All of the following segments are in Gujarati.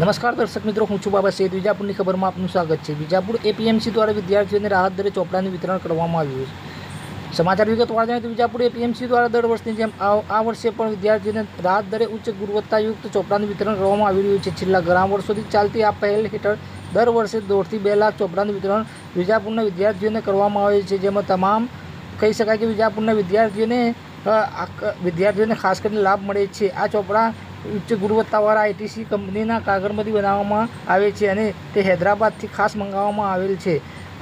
નમસ્કાર દર્શક મિત્રો, હું છું બાબા સૈદ વિજાપુરની ખબરમાં આપનું સ્વાગત છે. વિજાપુર એપીએમસી દ્વારા વિદ્યાર્થીઓને રાહત દરે ચોપડાનું વિતરણ કરવામાં આવ્યું છે. સમાચાર વિગતવાર જણાવીએ તો વિજાપુર એપીએમસી દ્વારા દર વર્ષની જેમ આ વર્ષે પણ વિદ્યાર્થીઓને રાહત દરે ઉચ્ચ ગુણવત્તાયુક્ત ચોપડાનું વિતરણ કરવામાં આવી રહ્યું છે. છેલ્લા ઘણા વર્ષોથી ચાલતી આ પહેલ હેઠળ દર વર્ષે દોઢથી બે લાખ ચોપડાનું વિતરણ વિજાપુરના વિદ્યાર્થીઓને કરવામાં આવે છે. જેમાં તમામ કહી શકાય કે વિજાપુરના વિદ્યાર્થીઓને વિદ્યાર્થીઓને ખાસ કરીને લાભ મળે છે. આ ચોપડા ઉચ્ચ ગુણવત્તાવાળા આઈટીસી કંપનીના કાગળમાંથી બનાવવામાં આવે છે અને તે હૈદરાબાદથી ખાસ મંગાવવામાં આવેલ છે.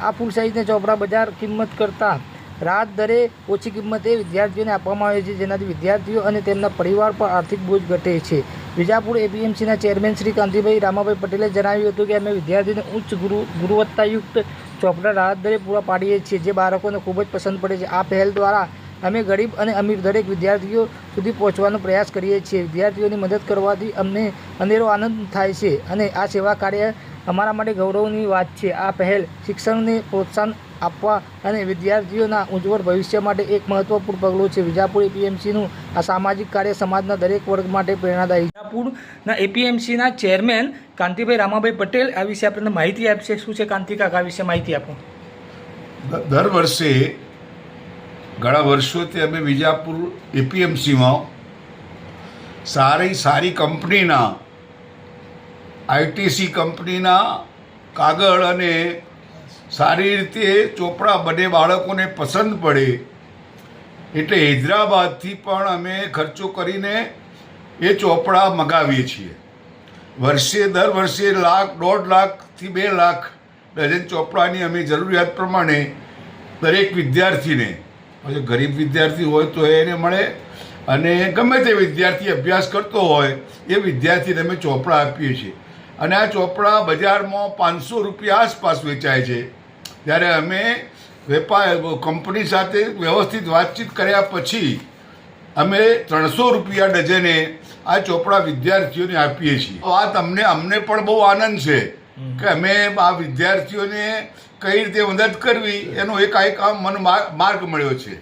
આ ફૂલ સાઇઝને ચોપડા બજાર કિંમત કરતાં રાહત દરે ઓછી કિંમતે વિદ્યાર્થીઓને આપવામાં આવે છે, જેનાથી વિદ્યાર્થીઓ અને તેમના પરિવાર પર આર્થિક બોજ ઘટે છે. વિજાપુર એપીએમસીના ચેરમેન શ્રી કાંતિભાઈ રામાભાઈ પટેલે જણાવ્યું હતું કે અમે વિદ્યાર્થીઓને ઉચ્ચ ગુણવત્તાયુક્ત ચોપડા રાહત દરે પૂરા પાડીએ છીએ, જે બાળકોને ખૂબ જ પસંદ પડે છે. આ પહેલ દ્વારા અમે ગરીબ અને અમીર દરેક વિદ્યાર્થીઓ સુધી પહોંચવાનો પ્રયાસ કરીએ છીએ. વિદ્યાર્થીઓની મદદ કરવાથી અમને અનેરો આનંદ થાય છે અને આ સેવા કાર્ય અમારા માટે ગૌરવની વાત છે. આ પહેલ શિક્ષણને પ્રોત્સાહન આપવા અને વિદ્યાર્થીઓના ઉજ્જવળ ભવિષ્ય માટે એક મહત્વપૂર્ણ પગલું છે. વિજાપુર એપીએમસીનું આ સામાજિક કાર્ય સમાજના દરેક વર્ગ માટે પ્રેરણાદાયી વિજાપુરના એપીએમસીના ચેરમેન કાંતિભાઈ રામાભાઈ પટેલ આ વિશે આપણને માહિતી આપશે. શું છે કાંતિકાકા વિશે માહિતી આપો. દર વર્ષે ઘણા વર્ષોથી અમે વિજાપુર એપીએમસીમાં સારી સારી કંપનીના આઈટીસી કંપનીના કાગળ અને સારી રીતે ચોપડા બંને, બાળકોને પસંદ પડે. એટલે હૈદરાબાદથી પણ અમે ખર્ચો કરીને એ ચોપડા મગાવીએ છીએ. વર્ષે, દર વર્ષે લાખ, દોઢ લાખથી બે લાખ ડઝન ચોપડાની અમે જરૂરિયાત પ્રમાણે દરેક વિદ્યાર્થીને પછી ગરીબ વિદ્યાર્થી હોય તો એને મળે અને ગમે તે વિદ્યાર્થી અભ્યાસ કરતો હોય એ વિદ્યાર્થીને અમે ચોપડા આપીએ છીએ. અને આ ચોપડા બજારમાં પાંચસો રૂપિયા આસપાસ વેચાય છે. ત્યારે અમે વેપાર કંપની સાથે વ્યવસ્થિત વાતચીત કર્યા પછી અમે ત્રણસો રૂપિયા ડઝને આ ચોપડા વિદ્યાર્થીઓને આપીએ છીએ. આ તમને અમને પણ બહુ આનંદ છે કે અમે આ વિદ્યાર્થીઓને કઈ રીતે મદદ કરવી એનો એક એક આમ મને માર્ગ મળ્યો છે.